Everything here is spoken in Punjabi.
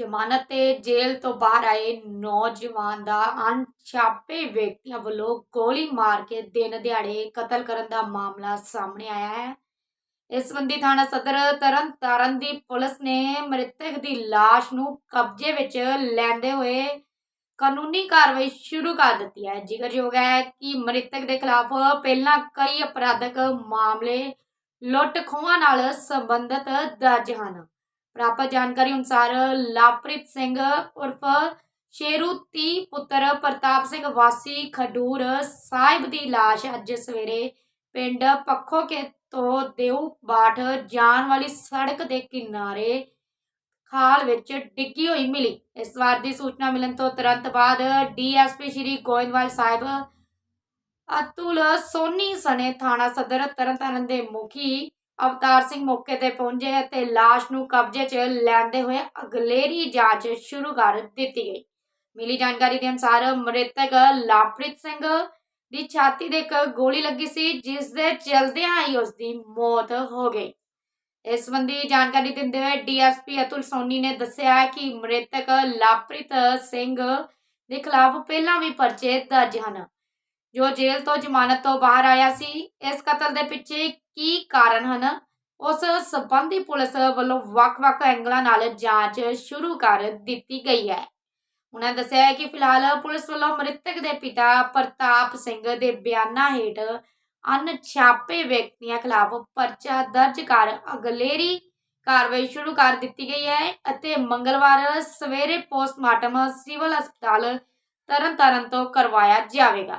ਜ਼ਮਾਨਤ ਤੇ ਜੇਲ੍ਹ ਤੋਂ ਬਾਹਰ ਆਏ ਨੌਜਵਾਨ ਦਾ ਅਣਛਾਪੇ ਵਿਅਕਤੀਆਂ ਵੱਲੋਂ ਗੋਲੀ ਮਾਰ ਕੇ ਦਿਨ ਦਿਹਾੜੇ ਕਤਲ ਕਰਨ ਦਾ ਮਾਮਲਾ ਸਾਹਮਣੇ ਆਇਆ ਹੈ। ਇਸ ਸੰਬੰਧੀ ਥਾਣਾ ਸਦਰ ਤਰਨਤਾਰਨ ਦੀ ਪੁਲਿਸ ਨੇ ਮ੍ਰਿਤਕ ਦੀ ਲਾਸ਼ ਨੂੰ ਕਬਜ਼ੇ ਵਿੱਚ ਲੈਂਦੇ ਹੋਏ ਕਾਨੂੰਨੀ ਕਾਰਵਾਈ ਸ਼ੁਰੂ ਕਰ ਦਿੱਤੀ ਹੈ। ਜ਼ਿਕਰਯੋਗ ਹੈ ਕਿ ਮ੍ਰਿਤਕ ਦੇ ਖਿਲਾਫ ਪਹਿਲਾਂ ਕਈ ਅਪਰਾਧਕ ਮਾਮਲੇ ਲੁੱਟ ਖੋਹਾਂ ਨਾਲ ਸੰਬੰਧਿਤ ਦਰਜ ਹਨ। ਪ੍ਰਾਪਤ ਜਾਣਕਾਰੀ ਅਨੁਸਾਰ ਲਾਪ੍ਰਿਤ ਸਿੰਘ ਉਰਫ ਸ਼ੇਰੂ ਤੀ ਪੁੱਤਰ ਪ੍ਰਤਾਪ ਸਿੰਘ ਵਾਸੀ ਖਡੂਰ ਸਾਹਿਬ ਦੀ ਲਾਸ਼ ਅੱਜ ਸਵੇਰੇ ਪਿੰਡ ਪੱਖੋਕੇ ਤੋਂ ਦੇਉ ਬਾਠ ਜਾਣ ਵਾਲੀ ਸੜਕ ਦੇ ਕਿਨਾਰੇ ਖਾਲ ਵਿੱਚ ਡਿੱਗੀ ਹੋਈ ਮਿਲੀ। ਇਸ ਵਾਰ ਦੀ ਸੂਚਨਾ ਮਿਲਣ ਤੋਂ ਤੁਰੰਤ ਬਾਅਦ ਡੀਐਸਪੀ ਸ਼੍ਰੀ ਗੋਇੰਦਵਾਲ ਸਾਹਿਬ ਅਤੁਲ ਸੋਨੀ ਸਣੇ ਥਾਣਾ ਸਦਰ ਤਰਨਤਾਰਨ ਦੇ ਮੁਖੀ ਅਵਤਾਰ ਸਿੰਘ ਮੌਕੇ ਤੇ ਪਹੁੰਚੇ ਅਤੇ ਲਾਸ਼ ਨੂੰ ਕਬਜ਼ੇ 'ਚ ਲੈਂਦੇ ਹੋਏ ਅਗਲੇਰੀ ਜਾਂਚ ਸ਼ੁਰੂ ਕਰ ਦਿੱਤੀ ਗਈ। ਮਿਲੀ ਜਾਣਕਾਰੀ ਦੇ ਅਨੁਸਾਰ ਮ੍ਰਿਤਕ ਲਾਪ੍ਰਿਤ ਸਿੰਘ ਦੀ ਛਾਤੀ ਦੇ ਇੱਕ ਗੋਲੀ ਲੱਗੀ ਸੀ, ਜਿਸ ਦੇ ਚਲਦਿਆਂ ਹੀ ਉਸ ਦੀ ਮੌਤ ਹੋ ਗਈ। ਇਸ ਸੰਬੰਧੀ ਜਾਣਕਾਰੀ ਦਿੰਦੇ ਹੋਏ ਡੀਐਸਪੀ ਅਤੁਲ ਸੋਨੀ ਨੇ ਦੱਸਿਆ ਹੈ ਕਿ ਮ੍ਰਿਤਕ ਲਾਪ੍ਰਿਤ ਸਿੰਘ ਦੇ ਖਿਲਾਫ ਪਹਿਲਾਂ ਵੀ ਪਰਚੇ ਦਰਜ ਹਨ। ਜੋ ਜੇਲ੍ਹ ਤੋਂ ਜ਼ਮਾਨਤ ਤੋਂ ਬਾਹਰ ਆਇਆ ਸੀ, ਇਸ ਕਤਲ ਦੇ ਪਿੱਛੇ ਕੀ ਕਾਰਨ ਹਨ? ਉਸ ਸੰਬੰਧੀ ਪੁਲਿਸ ਵੱਲੋਂ ਵੱਖ-ਵੱਖ ਐਂਗਲਾਂ ਨਾਲ ਜਾਂਚ ਸ਼ੁਰੂ ਕਰ ਦਿੱਤੀ ਗਈ ਹੈ। ਉਹਨਾਂ ਦੱਸਿਆ ਕਿ ਫਿਲਹਾਲ ਪੁਲਿਸ ਵੱਲੋਂ ਮ੍ਰਿਤਕ ਦੇ ਪਿਤਾ ਪ੍ਰਤਾਪ ਸਿੰਘ ਦੇ ਬਿਆਨਾਂ ਹੇਠ ਅਣਛਾਪੇ ਵਿਅਕਤੀਆਂ ਖਿਲਾਫ ਪਰਚਾ ਦਰਜ ਕਰ ਅਗਲੇਰੀ ਕਾਰਵਾਈ ਸ਼ੁਰੂ ਕਰ ਦਿੱਤੀ ਗਈ ਹੈ ਅਤੇ ਮੰਗਲਵਾਰ ਸਵੇਰੇ ਪੋਸਟਮਾਰਟਮ ਸਿਵਲ ਹਸਪਤਾਲ ਤਰਨਤਾਰਨ ਤੋਂ ਕਰਵਾਇਆ ਜਾਵੇਗਾ।